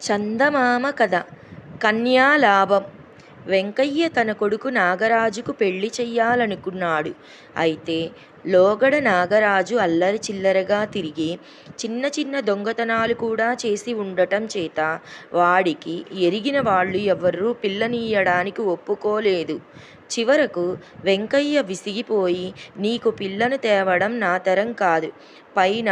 చందమామ కథ కన్యాలాభం వెంకయ్య తన కొడుకు నాగరాజుకు పెళ్ళి చెయ్యాలనుకున్నాడు. అయితే లోగడ నాగరాజు అల్లరి చిల్లరగా తిరిగి చిన్న చిన్న దొంగతనాలు కూడా చేసి ఉండటం చేత వాడికి ఎరిగిన వాళ్ళు ఎవరూ పిల్లనియ్యడానికి ఒప్పుకోలేదు. చివరకు వెంకయ్య విసిగిపోయి నీకు పిల్లను తేవడం నా తరం కాదు. పైన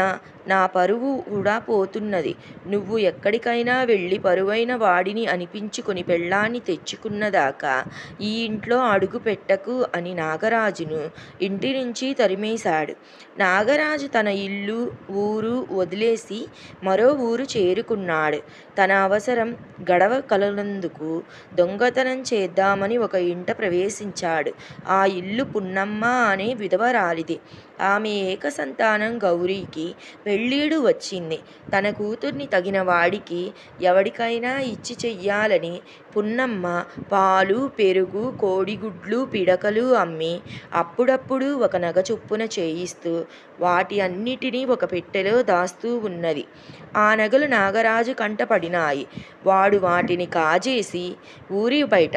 నా పరువు కూడా పోతున్నది. నువ్వు ఎక్కడికైనా వెళ్ళి పరువైన వాడిని అనిపించుకుని పెళ్ళాన్ని తెచ్చుకున్నదాకా ఈ ఇంట్లో అడుగు పెట్టకు అని నాగరాజును ఇంటి నుంచి తరిమి తరిమేశాడు. నాగరాజు తన ఇల్లు, ఊరు వదిలేసి మరో ఊరు చేరుకున్నాడు. తన అవసరం గడవ కలనందుకు దొంగతనం చేద్దామని ఒక ఇంట ప్రవేశించాడు. ఆ ఇల్లు పున్నమ్మ అనే విధవరాలిది. ఆమె ఏకసంతానం గౌరీకి పెళ్ళీడు వచ్చింది. తన కూతుర్ని తగిన వాడికి ఎవడికైనా ఇచ్చి చెయ్యాలని పున్నమ్మ పాలు, పెరుగు, కోడిగుడ్లు, పిడకలు అమ్మి అప్పుడప్పుడు ఒక నగ చొప్పున చేయిస్తూ వాటి అన్నిటినీ ఒక పెట్టెలో దాస్తూ ఉన్నది. ఆ నగలు నాగరాజు కంట పడినాయి. వాడు వాటిని కాజేసి ఊరి బయట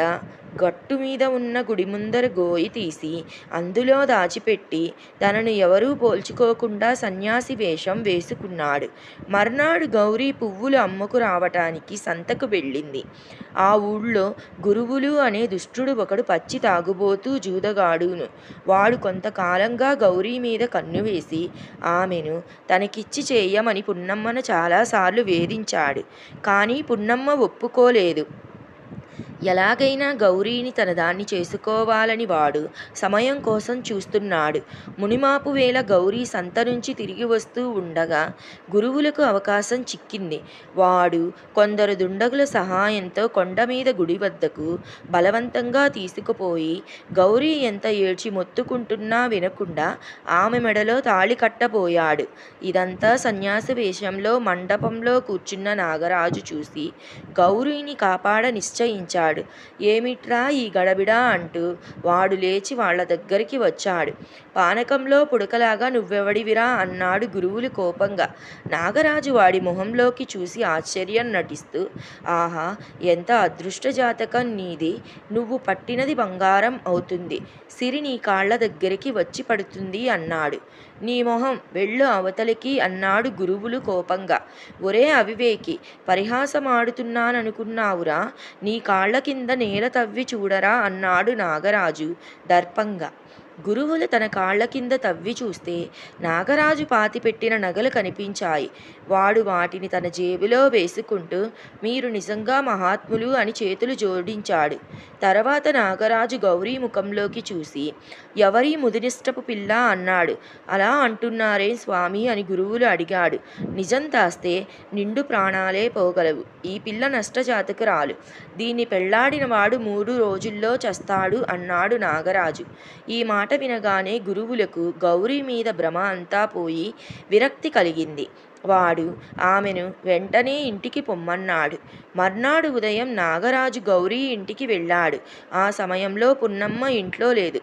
గట్టు మీద ఉన్న గుడి ముందర గోయి తీసి అందులో దాచిపెట్టి తనను ఎవరూ పోల్చుకోకుండా సన్యాసి వేషం వేసుకున్నాడు. మర్నాడు గౌరీ పువ్వులు అమ్మకు రావటానికి సంతకు వెళ్ళింది. ఆ ఊళ్ళో గురువులు అనే దుష్టుడు ఒకడు పచ్చి తాగుబోతూ జూదగాడును. వాడు కొంతకాలంగా గౌరీ మీద కన్ను వేసి ఆమెను తనకిచ్చి చేయమని పున్నమ్మను చాలాసార్లు వేధించాడు. కానీ పున్నమ్మ ఒప్పుకోలేదు. ఎలాగైనా గౌరీని తనదాన్ని చేసుకోవాలని వాడు సమయం కోసం చూస్తున్నాడు. మునిమాపు వేళ గౌరీ సంత నుంచి తిరిగి వస్తూ ఉండగా గురువులకు అవకాశం చిక్కింది. వాడు కొందరు దుండగుల సహాయంతో కొండ మీద గుడి వద్దకు బలవంతంగా తీసుకుపోయి గౌరీ ఎంత ఏడ్చి మొత్తుకుంటున్నా వినకుండా ఆమె మెడలో తాళి కట్టబోయాడు. ఇదంతా సన్యాసి వేషంలో మండపంలో కూర్చున్న నాగరాజు చూసి గౌరీని కాపాడ నిశ్చయించాడు. ఏమిట్రా ఈ గడబిడా అంటూ వాడు లేచి వాళ్ళ దగ్గరికి వచ్చాడు. పానకంలో పుడకలాగా నువ్వెవడివిరా అన్నాడు గురువులు కోపంగా. నాగరాజు వాడి మొహంలోకి చూసి ఆశ్చర్యం నటిస్తూ ఆహా ఎంత అదృష్ట జాతకం నీది. నువ్వు పట్టినది బంగారం అవుతుంది. సిరి నీ కాళ్ళ దగ్గరికి వచ్చి పడుతుంది అన్నాడు. నీ మొహం వెళ్ళు అవతలికి అన్నాడు గురువులు కోపంగా. ఒరే అవివేకి పరిహాసమాడుతున్నాననుకున్నావురా నీ కాళ్ళకింద నేల తవ్వి చూడరా అన్నాడు నాగరాజు దర్పంగా. గురువులు తన కాళ్ళకింద తవ్వి చూస్తే నాగరాజు పాతిపెట్టిన నగలు కనిపించాయి. వాడు వాటిని తన జేబులో వేసుకుంటూ మీరు నిజంగా మహాత్ములు అని చేతులు జోడించాడు. తర్వాత నాగరాజు గౌరీ ముఖంలోకి చూసి ఎవరీ ముదినిష్టపు పిల్ల అన్నాడు. అలా అంటున్నారే స్వామి అని గురువులు అడిగాడు. నిజం తాస్తే నిండు ప్రాణాలే పోగలవు. ఈ పిల్ల నష్టజాతకురాలు. దీన్ని పెళ్ళాడినవాడు మూడు రోజుల్లో చస్తాడు అన్నాడు నాగరాజు. ఈ మాట వినగానే గురువులకు గౌరి మీద భ్రమ అంతా పోయి విరక్తి కలిగింది. వాడు ఆమెను వెంటనే ఇంటికి పొమ్మన్నాడు. మర్నాడు ఉదయం నాగరాజు గౌరీ ఇంటికి వెళ్ళాడు. ఆ సమయంలో పున్నమ్మ ఇంట్లో లేదు.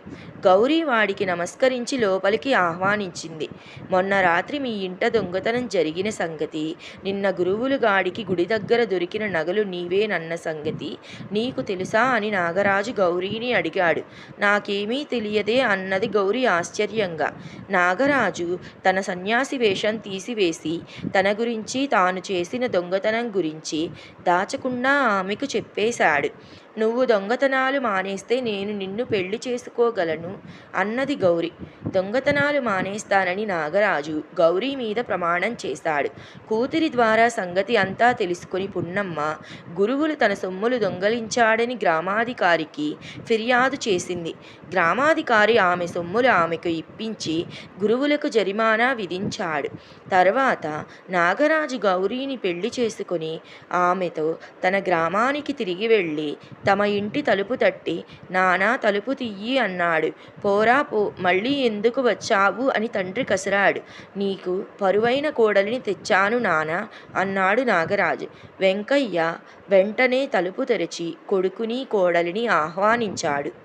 గౌరీ వాడికి నమస్కరించి లోపలికి ఆహ్వానించింది. మొన్న రాత్రి మీ ఇంట దొంగతనం జరిగిన సంగతి, నిన్న గురువులు గాడికి గుడి దగ్గర దొరికిన నగలు నీవేనన్న సంగతి నీకు తెలుసా అని నాగరాజు గౌరీని అడిగాడు. నాకేమీ తెలియదే అన్నది గౌరీ ఆశ్చర్యంగా. నాగరాజు తన సన్యాసి వేషం తీసివేసి తన గురించి తాను చేసిన దొంగతనం గురించి దాచకుండా ఆమెకు చెప్పేశాడు. నువ్వు దొంగతనాలు మానేస్తే నేను నిన్ను పెళ్ళి చేసుకోగలను అన్నది గౌరి. దొంగతనాలు మానేస్తానని నాగరాజు గౌరీ మీద ప్రమాణం చేశాడు. కూతురి ద్వారా సంగతి అంతా తెలుసుకుని పున్నమ్మ గురువులు తన సొమ్ములు దొంగిలించాడని గ్రామాధికారికి ఫిర్యాదు చేసింది. గ్రామాధికారి ఆమె సొమ్ములు ఆమెకు ఇప్పించి గురువులకు జరిమానా విధించాడు. తర్వాత నాగరాజు గౌరీని పెళ్ళి చేసుకుని ఆమెతో తన గ్రామానికి తిరిగి వెళ్ళి తమ ఇంటి తలుపు తట్టి నానా తలుపు తియ్యి అన్నాడు. పోరా పో మళ్ళీ ఎందుకు వచ్చావు అని తండ్రి కసిరాడు. నీకు పరువైన కోడలిని తెచ్చాను నానా అన్నాడు నాగరాజు. వెంకయ్య వెంటనే తలుపు తెరిచి కొడుకుని కోడలిని ఆహ్వానించాడు.